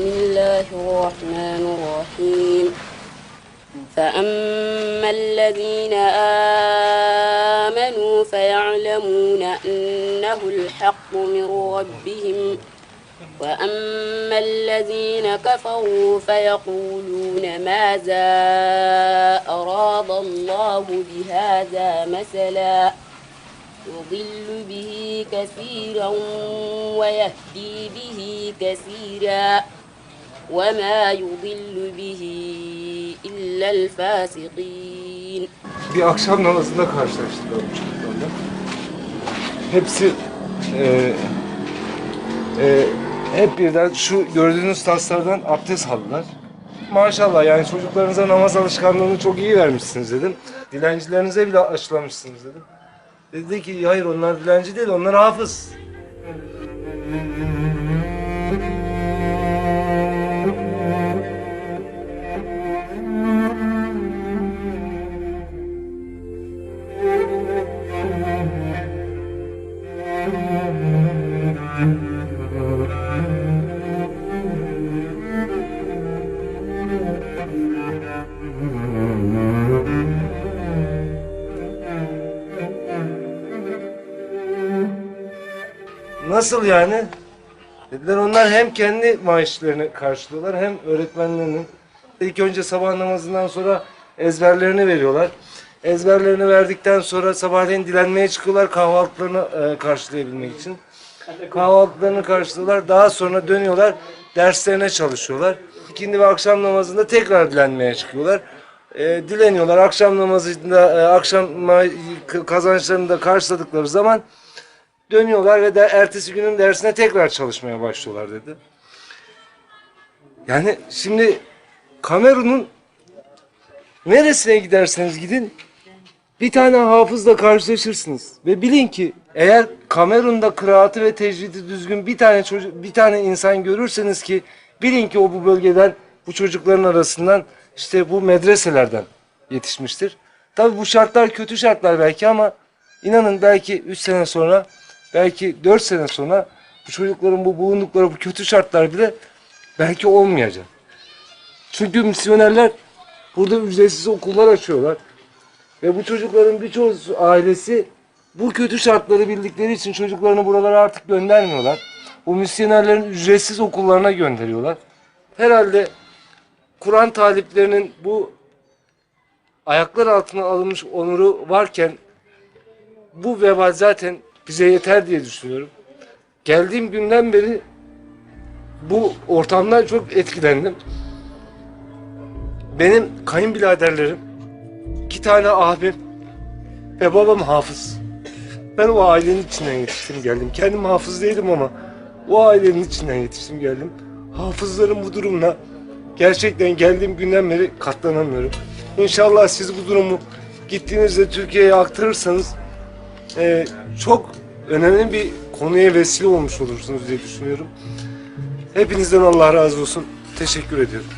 بسم الله الرحمن الرحيم. فأما الذين آمنوا فيعلمون أنه الحق من ربهم. وأما الذين كفروا فيقولون ماذا أراد الله بهذا مثلا. يضل به كثيرا ويهدي به كثيرا. وما يضل به إلا الفاسقين bir akşam namazında karşılaştık bu çocuklarla. Hepsi e, e, hep birden şu gördüğünüz taslardan abdest aldılar. Maşallah yani çocuklarınıza namaz alışkanlığını çok iyi vermişsiniz dedim. Dilencilerinize bile aşılamışsınız dedim. Dedi ki hayır onlar dilenci değil onlar hafız. Nasıl yani? Dediler onlar hem kendi maaşlarını karşılıyorlar hem öğretmenlerinin. İlk önce sabah namazından sonra ezberlerini veriyorlar. Ezberlerini verdikten sonra sabahleyin dilenmeye çıkıyorlar kahvaltılarını e, karşılayabilmek için. Kahvaltılarını karşılıyorlar. Daha sonra dönüyorlar derslerine çalışıyorlar. İkindi ve akşam namazında tekrar dilenmeye çıkıyorlar. E, dileniyorlar. Akşam namazında e, akşam kazançlarını da karşıladıkları zaman dönüyorlar ve de ertesi günün dersine tekrar çalışmaya başlıyorlar dedi. Yani şimdi Kamerun'un neresine giderseniz gidin bir tane hafızla karşılaşırsınız ve bilin ki eğer Kamerun'da kıraatı ve tecvidi düzgün bir tane çocuk bir tane insan görürseniz ki bilin ki o bu bölgeden bu çocukların arasından işte bu medreselerden yetişmiştir. Tabii bu şartlar kötü şartlar belki ama inanın belki 3 sene sonra belki 4 sene sonra bu çocukların bu bulundukları bu kötü şartlar bile belki olmayacak. Çünkü misyonerler burada ücretsiz okullar açıyorlar. Ve bu çocukların birçoğu ailesi bu kötü şartları bildikleri için çocuklarını buralara artık göndermiyorlar. Bu misyonerlerin ücretsiz okullarına gönderiyorlar. Herhalde Kur'an taliplerinin bu ayaklar altına alınmış onuru varken bu vebal zaten bize yeter diye düşünüyorum. Geldiğim günden beri bu ortamdan çok etkilendim. Benim kayınbiraderlerim, iki tane abim ve babam hafız. Ben o ailenin içinden yetiştim geldim. Kendim hafız değilim ama o ailenin içinden yetiştim geldim. Hafızların bu durumla gerçekten geldiğim günden beri katlanamıyorum. İnşallah siz bu durumu gittiğinizde Türkiye'ye aktarırsanız e, çok önemli bir konuya vesile olmuş olursunuz diye düşünüyorum. Hepinizden Allah razı olsun. Teşekkür ediyorum.